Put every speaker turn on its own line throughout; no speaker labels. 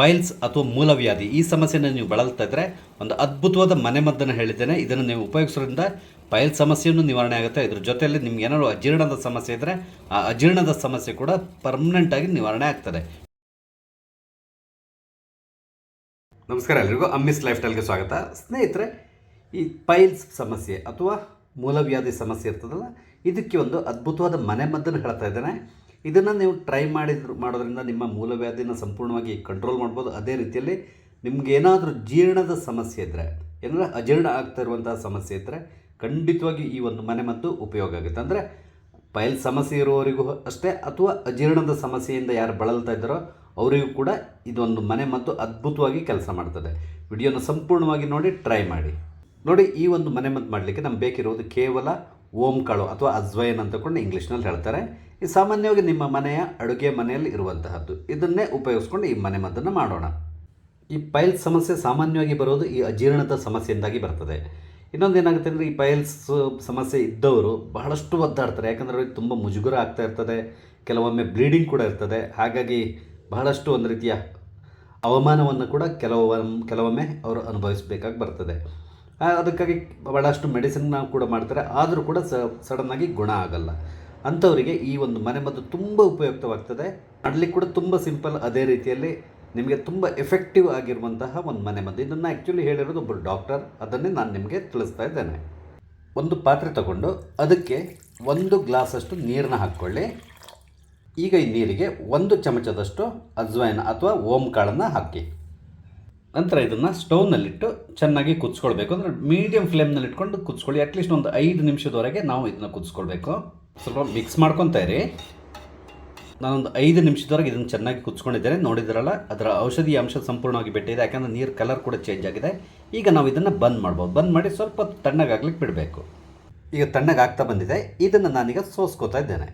Piles ಅಥವಾ ಮೂಲವ್ಯಾಧಿ, ಈ ಸಮಸ್ಯೆಯನ್ನು ನೀವು ಬಳಲ್ತಾ ಇದ್ದರೆ ಒಂದು ಅದ್ಭುತವಾದ ಮನೆಮದ್ದನ್ನು ಹೇಳಿದ್ದೇನೆ. ಇದನ್ನು ನೀವು ಉಪಯೋಗಿಸೋದ್ರಿಂದ ಪೈಲ್ ಸಮಸ್ಯೆಯನ್ನು ನಿವಾರಣೆ ಆಗುತ್ತೆ. ಇದ್ರ ಜೊತೆಯಲ್ಲಿ ನಿಮ್ಗೆ ಏನಾದರೂ ಅಜೀರ್ಣದ ಸಮಸ್ಯೆ ಇದ್ದರೆ ಆ ಅಜೀರ್ಣದ ಸಮಸ್ಯೆ ಕೂಡ ಪರ್ಮನೆಂಟ್ ಆಗಿ ನಿವಾರಣೆ ಆಗ್ತದೆ. ನಮಸ್ಕಾರ ಎಲ್ರಿಗೂ. ಅಮ್ಮಿಸ್ ಲೈಫ್ ಸ್ಟೈಲ್ಗೆ ಸ್ವಾಗತ. ಸ್ನೇಹಿತರೆ, ಈ ಪೈಲ್ಸ್ ಸಮಸ್ಯೆ ಅಥವಾ ಮೂಲವ್ಯಾಧಿ ಸಮಸ್ಯೆ ಇರ್ತದಲ್ಲ, ಇದಕ್ಕೆ ಒಂದು ಅದ್ಭುತವಾದ ಮನೆಮದ್ದನ್ನು ಹೇಳ್ತಾ ಇದ್ದೇನೆ. ಇದನ್ನು ನೀವು ಟ್ರೈ ಮಾಡಿದ್ರು ಮಾಡೋದ್ರಿಂದ ನಿಮ್ಮ ಮೂಲವ್ಯಾಧಿನ ಸಂಪೂರ್ಣವಾಗಿ ಕಂಟ್ರೋಲ್ ಮಾಡ್ಬೋದು. ಅದೇ ರೀತಿಯಲ್ಲಿ ನಿಮ್ಗೆ ಏನಾದರೂ ಜೀರ್ಣದ ಸಮಸ್ಯೆ ಇದ್ದರೆ ಏನಾದರೂ ಅಜೀರ್ಣ ಆಗ್ತಾ ಇರುವಂತಹ ಸಮಸ್ಯೆ ಇದ್ದರೆ ಖಂಡಿತವಾಗಿ ಈ ಒಂದು ಮನೆಮದ್ದು ಉಪಯೋಗ ಆಗುತ್ತೆ. ಅಂದರೆ ಪೈಲ್ ಸಮಸ್ಯೆ ಇರುವವರಿಗೂ ಅಷ್ಟೇ, ಅಥವಾ ಅಜೀರ್ಣದ ಸಮಸ್ಯೆಯಿಂದ ಯಾರು ಬಳಲ್ತಾ ಇದ್ದಾರೋ ಅವರಿಗೂ ಕೂಡ ಇದೊಂದು ಮನೆ ಮತ್ತು ಅದ್ಭುತವಾಗಿ ಕೆಲಸ ಮಾಡ್ತದೆ. ವಿಡಿಯೋನ ಸಂಪೂರ್ಣವಾಗಿ ನೋಡಿ ಟ್ರೈ ಮಾಡಿ. ನೋಡಿ, ಈ ಒಂದು ಮನೆಮದ್ದು ಮಾಡಲಿಕ್ಕೆ ನಮ್ಗೆ ಬೇಕಿರುವುದು ಕೇವಲ ಓಂ ಕಳು ಅಥವಾ ಅಜ್ವಯನ್ ಕೂಡ ಇಂಗ್ಲೀಷ್ನಲ್ಲಿ ಹೇಳ್ತಾರೆ. ಈ ಸಾಮಾನ್ಯವಾಗಿ ನಿಮ್ಮ ಮನೆಯ ಅಡುಗೆ ಮನೆಯಲ್ಲಿ ಇರುವಂತಹದ್ದು. ಇದನ್ನೇ ಉಪಯೋಗಿಸ್ಕೊಂಡು ಈ ಮನೆ ಮದ್ದನ್ನು ಮಾಡೋಣ. ಈ ಪೈಲ್ಸ್ ಸಮಸ್ಯೆ ಸಾಮಾನ್ಯವಾಗಿ ಬರೋದು ಈ ಅಜೀರ್ಣದ ಸಮಸ್ಯೆಯಿಂದಾಗಿ ಬರ್ತದೆ. ಇನ್ನೊಂದು ಏನಾಗುತ್ತೆ ಅಂದರೆ ಈ ಪೈಲ್ಸ್ ಸಮಸ್ಯೆ ಇದ್ದವರು ಬಹಳಷ್ಟು ಒದ್ದಾಡ್ತಾರೆ. ಯಾಕಂದರೆ ಅವ್ರಿಗೆ ತುಂಬ ಮುಜುಗರ ಆಗ್ತಾ ಇರ್ತದೆ. ಕೆಲವೊಮ್ಮೆ ಬ್ಲೀಡಿಂಗ್ ಕೂಡ ಇರ್ತದೆ. ಹಾಗಾಗಿ ಬಹಳಷ್ಟು ಒಂದು ರೀತಿಯ ಅವಮಾನವನ್ನು ಕೂಡ ಕೆಲವೊಮ್ಮೆ ಕೆಲವೊಮ್ಮೆ ಅವರು ಅನುಭವಿಸಬೇಕಾಗಿ ಬರ್ತದೆ. ಅದಕ್ಕಾಗಿ ಭಾಳಷ್ಟು ಮೆಡಿಸಿನ್ನ ಕೂಡ ಮಾಡ್ತಾರೆ. ಆದರೂ ಕೂಡ ಸಡನ್ನಾಗಿ ಗುಣ ಆಗಲ್ಲ. ಅಂಥವರಿಗೆ ಈ ಒಂದು ಮನೆಮದ್ದು ತುಂಬ ಉಪಯುಕ್ತವಾಗ್ತದೆ. ಮಾಡಲಿಕ್ಕೆ ಕೂಡ ತುಂಬ ಸಿಂಪಲ್ ಅದೇ ರೀತಿಯಲ್ಲಿ ನಿಮಗೆ ತುಂಬ ಎಫೆಕ್ಟಿವ್ ಆಗಿರುವಂತಹ ಒಂದು ಮನೆಮದ್ದು ಇದನ್ನು ಆ್ಯಕ್ಚುಲಿ ಹೇಳಿರೋದು ಒಬ್ಬರು ಡಾಕ್ಟರ್ ಅದನ್ನೇ ನಾನು ನಿಮಗೆ ತಿಳಿಸ್ತಾ ಇದ್ದೇನೆ. ಒಂದು ಪಾತ್ರೆ ತಗೊಂಡು ಅದಕ್ಕೆ ಒಂದು ಗ್ಲಾಸಷ್ಟು ನೀರನ್ನ ಹಾಕ್ಕೊಳ್ಳಿ. ಈಗ ಈ ನೀರಿಗೆ ಒಂದು ಚಮಚದಷ್ಟು ಅಜ್ವೈನ್ ಅಥವಾ ಓಂ ಕಾಳನ್ನು ಹಾಕಿ. ನಂತರ ಇದನ್ನು ಸ್ಟೌವ್ನಲ್ಲಿಟ್ಟು ಚೆನ್ನಾಗಿ ಕುದಿಸ್ಕೊಳ್ಬೇಕು. ಅಂದರೆ ಮೀಡಿಯಮ್ ಫ್ಲೇಮ್ನಲ್ಲಿ ಇಟ್ಕೊಂಡು ಕುದಿಸ್ಕೊಳ್ಳಿ. ಅಟ್ಲೀಸ್ಟ್ ಒಂದು ಐದು ನಿಮಿಷದವರೆಗೆ ನಾವು ಇದನ್ನು ಕುದಿಸ್ಕೊಳ್ಬೇಕು. ಸ್ವಲ್ಪ ಮಿಕ್ಸ್ ಮಾಡ್ಕೊತಾ ಇರಿ. ನಾನೊಂದು ಐದು ನಿಮಿಷದವರೆಗೆ ಇದನ್ನು ಚೆನ್ನಾಗಿ ಕುದಿಸ್ಕೊಂಡಿದ್ದೇನೆ. ನೋಡಿದ್ರಲ್ಲ, ಅದರ ಔಷಧಿ ಅಂಶ ಸಂಪೂರ್ಣವಾಗಿ ಬಿಟ್ಟಿದೆ. ಯಾಕಂದರೆ ನೀರು ಕಲರ್ ಕೂಡ ಚೇಂಜ್ ಆಗಿದೆ. ಈಗ ನಾವು ಇದನ್ನು ಬಂದ್ ಮಾಡ್ಬೋದು. ಬಂದ್ ಮಾಡಿ ಸ್ವಲ್ಪ ತಣ್ಣಗಾಗ್ಲಿಕ್ಕೆ ಬಿಡಬೇಕು. ಈಗ ತಣ್ಣಗಾಗ್ತಾ ಬಂದಿದೆ. ಇದನ್ನು ನಾನೀಗ ಸೋಸ್ಕೋತಾ ಇದ್ದೇನೆ.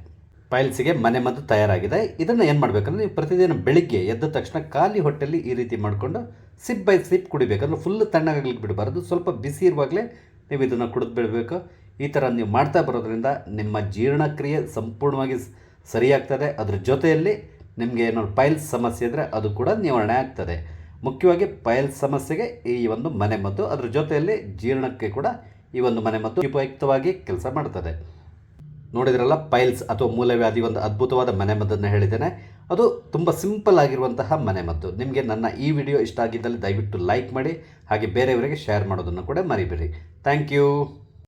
ಪೈಲ್ಸಿಗೆ ಮನೆ ಮದ್ದು ತಯಾರಾಗಿದೆ. ಇದನ್ನು ಏನು ಮಾಡಬೇಕಂದ್ರೆ ನೀವು ಪ್ರತಿದಿನ ಬೆಳಿಗ್ಗೆ ಎದ್ದ ತಕ್ಷಣ ಖಾಲಿ ಹೊಟ್ಟೆಯಲ್ಲಿ ಈ ರೀತಿ ಮಾಡಿಕೊಂಡು ಸಿಪ್ ಬೈ ಸಿಪ್ ಕುಡಿಬೇಕಂದ್ರೆ ಫುಲ್ ತಣ್ಣಗಾಗ್ಲಿಕ್ಕೆ ಬಿಡಬಾರ್ದು. ಸ್ವಲ್ಪ ಬಿಸಿ ಇರುವಾಗಲೇ ನೀವು ಇದನ್ನು ಕುಡಿದು ಬಿಡಬೇಕು. ಈ ಥರ ನೀವು ಮಾಡ್ತಾ ಬರೋದ್ರಿಂದ ನಿಮ್ಮ ಜೀರ್ಣಕ್ರಿಯೆ ಸಂಪೂರ್ಣವಾಗಿ ಸರಿಯಾಗ್ತದೆ. ಅದರ ಜೊತೆಯಲ್ಲಿ ನಿಮಗೆ ಏನಾದ್ರು ಪೈಲ್ಸ್ ಸಮಸ್ಯೆ ಇದ್ದರೆ ಅದು ಕೂಡ ನಿವಾರಣೆ ಆಗ್ತದೆ. ಮುಖ್ಯವಾಗಿ ಪೈಲ್ಸ್ ಸಮಸ್ಯೆಗೆ ಈ ಒಂದು ಮನೆಮದ್ದು ಅದರ ಜೊತೆಯಲ್ಲಿ ಜೀರ್ಣಕ್ಕೆ ಕೂಡ ಈ ಒಂದು ಮನೆಮದ್ದು ಉಪಯುಕ್ತವಾಗಿ ಕೆಲಸ ಮಾಡ್ತದೆ. ನೋಡಿದ್ರಲ್ಲ, ಪೈಲ್ಸ್ ಅಥವಾ ಮೂಲವ್ಯಾಧಿ ಒಂದು ಅದ್ಭುತವಾದ ಮನೆಮದ್ದನ್ನು ಹೇಳಿದ್ದೇನೆ. ಅದು ತುಂಬ ಸಿಂಪಲ್ ಆಗಿರುವಂತಹ ಮನೆಮದ್ದು ನಿಮಗೆ ನನ್ನ ಈ ವಿಡಿಯೋ ಇಷ್ಟ ಆಗಿದ್ದಲ್ಲಿ ದಯವಿಟ್ಟು ಲೈಕ್ ಮಾಡಿ ಹಾಗೆ ಬೇರೆಯವರಿಗೆ ಶೇರ್ ಮಾಡೋದನ್ನು ಕೂಡ ಮರಿಬೇಡಿ. Thank you.